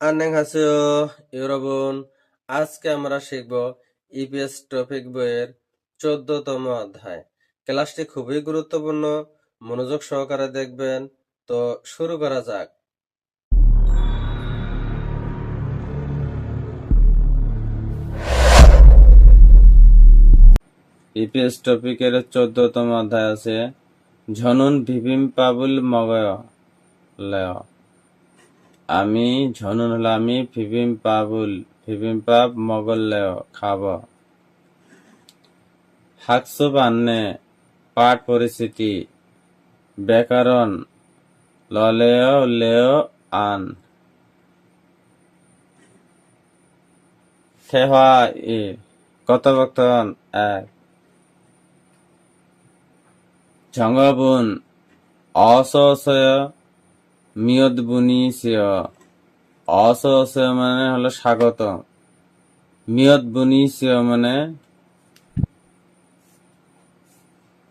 আন্নেহাসিও ইউরোবন আজকে আমরা শিখব ইপিএস টপিক বইয়ের চোদ্দতম অধ্যায়। ক্লাসটি খুবই গুরুত্বপূর্ণ, মনোযোগ সহকারে দেখবেন। তো শুরু করা যাক। ইপিএস টপিকের চোদ্দতম অধ্যায় আছে ঝনুন ভিভিম পাবুল মগয় লয়। আমি ঝনুন আমি ফিবিম পাবুল ফিবিম পাব মগল্লেও খাব। হাকসু বান্নে পাঠ পরিস্থিতি ব্যাকরণ, ললেও লেও আন। থেহা ই কথোপকথন এক। ঝঙ্গবুন অসয় মিয়দ বুনিসিয় অসসয় মানে হলো স্বাগত। মিয়দ বুনিসিয় মানে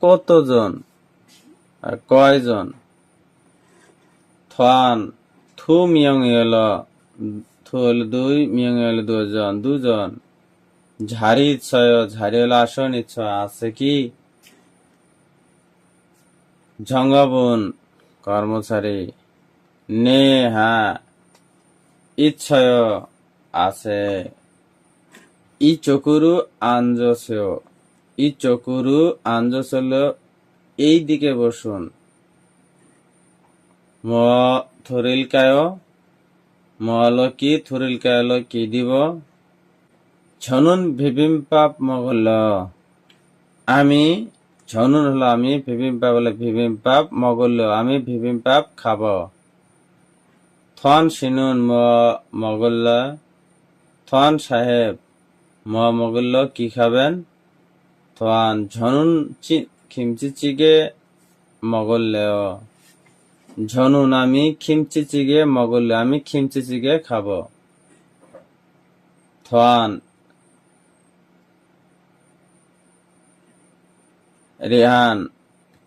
কতজন? আর কয়জন? থান থু মিয়ং এল, থু হলো দুই, মিয়ং এল দুজন দুজন। ঝাড়ি ইচ্ছয়, ঝাড়ি হলো আসন ইচ্ছয়, আছে কি? জঙ্গবন কর্মচারী। নে হ্যাঁ ইচ্ছয় আছে। ই চকুরু আঞ্জসেও ই চকুরু আঞ্জসল এই দিকে বসুন। ম থরিল কায় মল কি থরিল কায়ল কি দিব? ছনুন ভিবিম পাপ মগল আমি ঝনুন হলো আমি ভিভিম পাপ হলে ভিভিম পাপ মগল্য আমি ভিভিম পাপ খাব। থন সিনুন ম মগল্য থন সাহেব, ম মগল্য কি খাবেন? থন ঝনুন খিমচি চিগে মগল্য ঝনুন আমি খিমচি চিগে মগল্য আমি খিমচি চিগে খাব। থন রেহান,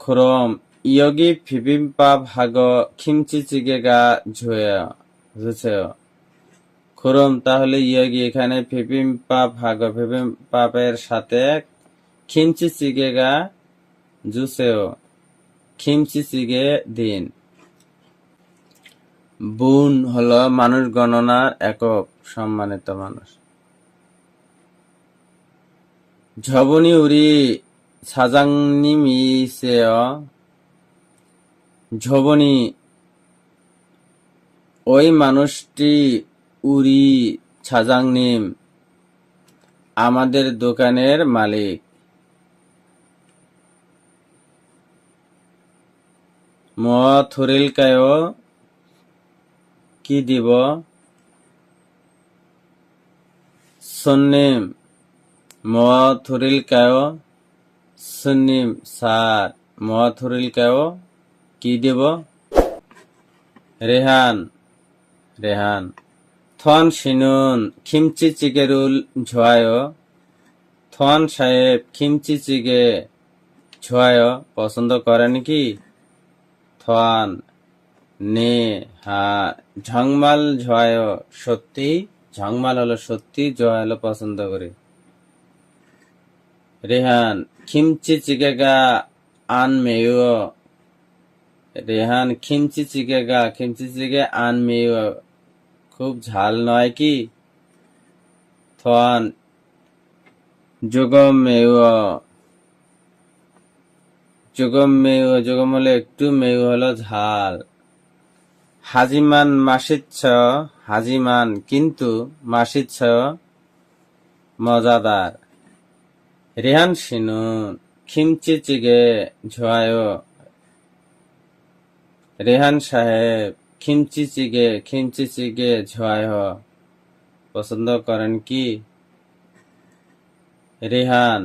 খরম ইয়গি ফিবিম্পা ভাগ খিমচি চিগেগা ঝোয়া বুঝেছ খরম তাহলে ইয়গি এখানে ফিবিম্পা ভাগ ফিবিম্পাপের সাথে খিমচি চিগেগা জুসেও চিগে দিন বুন হলো মানুষ গণনার একক সম্মানিত মানুষ। ঝবনি উরি 사장 ঝগনি, ওই মানুষটি উরি ছাজাংনিম আমাদের দোকানের মালিক। মথুরিল কায় কি দিব? সুন্নিম ম থুরিলকায় সুন্নিম সার ম থুরিলকায় কি দেব? রেহান। রেহান। থন সিনুন, খিমচি চিগেরুল ঝোয়ায়। থন সাহেব, খিমচি চিকে ঝোয়ায়। পছন্দ করেন কি থন নে হা, ঝংমাল ঝোয়ায়। সত্যি? ঝংমাল হলো সত্যি জয় হলো পছন্দ করে। রেহান, খিমচি চিকেগা আন মেয়। রেহান খিমচি চিকে গা খিমচি চিকে আন মেয় খুব ঝাল নয় কি? থন যোগম মেয় যোগম মেয় যোগম হলো একটু মেয় হলো ঝাল। হাজিমান মাসিচ্ছ, হাজিমান, কিন্তু মাসিচ্ছ মজাদার। রেহান সিনুন খিমচি চিগে ঝোয়ায় রেহান সাহেব, খিমচি চিগে খিমচি চিগে ঝোয়ায় পছন্দ করেন কি? রেহান,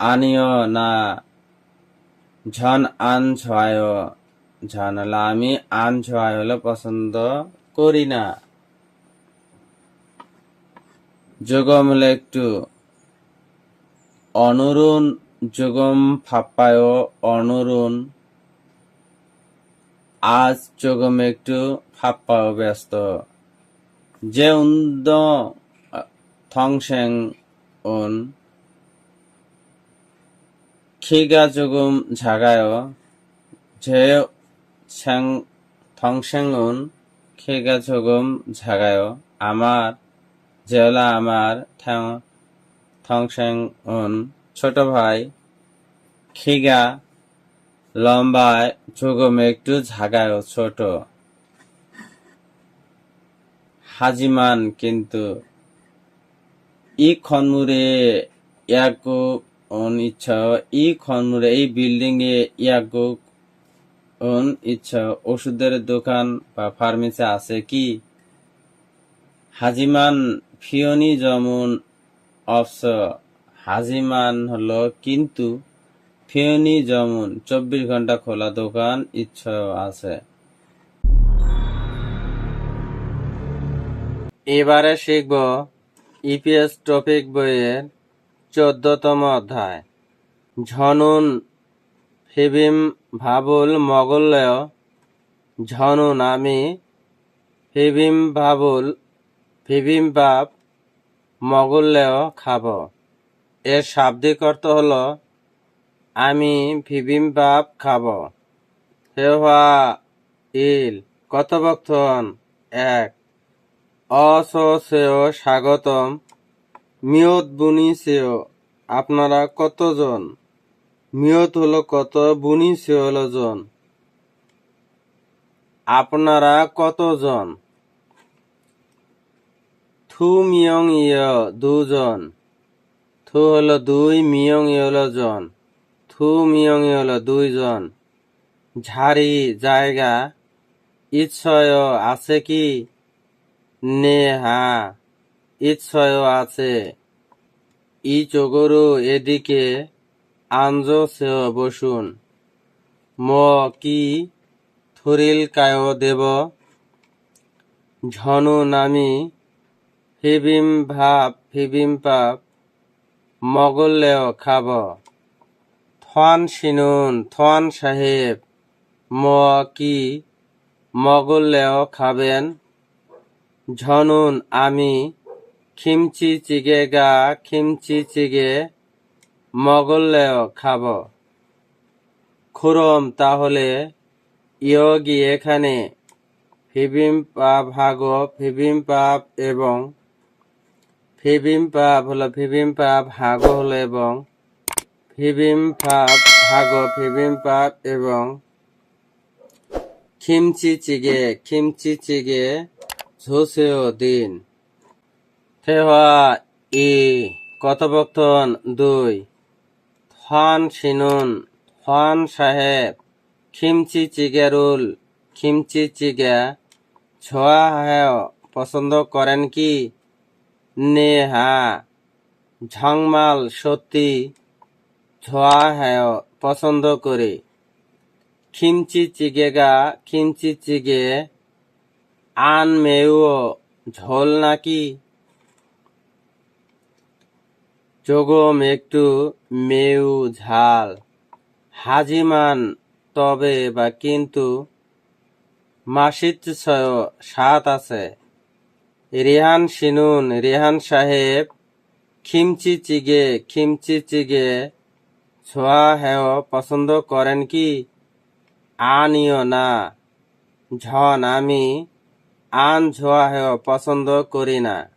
আনিও না। ঝন আন ঝোয়ায় ঝন হলো আমি আন ঝোয়ায় হলো পছন্দ করি না। যোগম হলো একটু অনরুণ, যোগম ফাপ্পায় অনরুণ। আজ যোগম একটু ফাপ্পায় ব্যস্ত। যে উন্দ, থংসেং উন খিগা জুগুম ঝাগায় যে ছেং থংসেং উন খিগা জুগুম ঝাগায় আমার হলো আমার থংসেং উন ছোট ভাই, খিগা লম্বায় চোগম একটু ঝাগায় ছোট। হাজিমান কিন্তু ই খনমুরে ইয়াকু অন ইচ্ছা, ই খনমুরে এই বিল্ডিং এ ইয়াকু অন ইচ্ছা, ওষুধের দোকান বা ফার্মেসি আছে কি? হাজিমান ফিওনি যেমন অফস। হাজিমান হলো কিন্তু ফিওনি যেমন, চব্বিশ ঘণ্টা খোলা দোকান, ইচ্ছা আছে। এবারে শিখব ইপিএস টপিক বইয়ের চোদ্দতম অধ্যায়। ঝনুন, ফিবিম, ভাবুল মগল্যয় ঝনুন, আমি, ফিবিম, ভাবুল, ফিবিম, বাপ মগল্যয় খাব। এর শাব্দিক অর্থ হলো আমি ফিবিম বাপ খাব। হেওয়া ইল, কথোপকথন এক। অসেয় স্বাগতম। মিয়ত বুনি সেও আপনারা কতজন? মিয়ত হলো কত বুনি সে হলো জন। আপনারা কতজন? থু মিয়ং ইয় দুজন। থু হলো দুই মিয়ং ই হলো জন। থু মিয়ং ই হলো দুইজন। ঝাড়ি জায়গা, ইচ্ছয় আছে কি? নে হা ইচ্ছয় আছে। ই চগরু এদিকে আঞ্জ সেও বসুন। ম কি থুরিল কায় দেব? ঝনু নামি ফিবিম ভাব ফিবিম পাপ মগল্লেও খাব। থন সিনুন, থন সাহেব, ম কি মগলেও খাবেন? ঝনুন আমি, খিমচি চিগে গা, খিমচি চিগে মগলেও খাব। খুরম তাহলে ইয়োগি এখানে ফিবিম পাপ ভাগ ফিবিম পাপ এবং ফিবিম পাপ হলো ফিবিম পাপ হাগ হলো এবং ফিবিম পাপ হাগ ফিবিম পাপ এবং খিমচি চিগে খিমচি চিগে ঝোসেও দিন। থেহা ই, কথোপকথন দুই থান সিনুন থান সাহেব, খিমচি চিগেরুল খিমচি চিগে ছোয়া হায় পছন্দ করেন কি? নে হা, ঝংমাল সত্যি ছোয়া হায়, পছন্দ করে। খিমচি চিগেগা খিমচি চিগে, আন মেউ ঝোল নাকি? যোগম একটু মেউ ঝাল। হাজিমান তবে বা কিন্তু মাসিচ্ছয় সাত আছে। রেহান সিনুন, রেহান সাহেব খিমচি চিগে খিমচি চিগে ছোয়া হেও পছন্দ করেন কি? আনিও না। ঝন আমি। আন ছোঁয়া হেও পছন্দ করি না।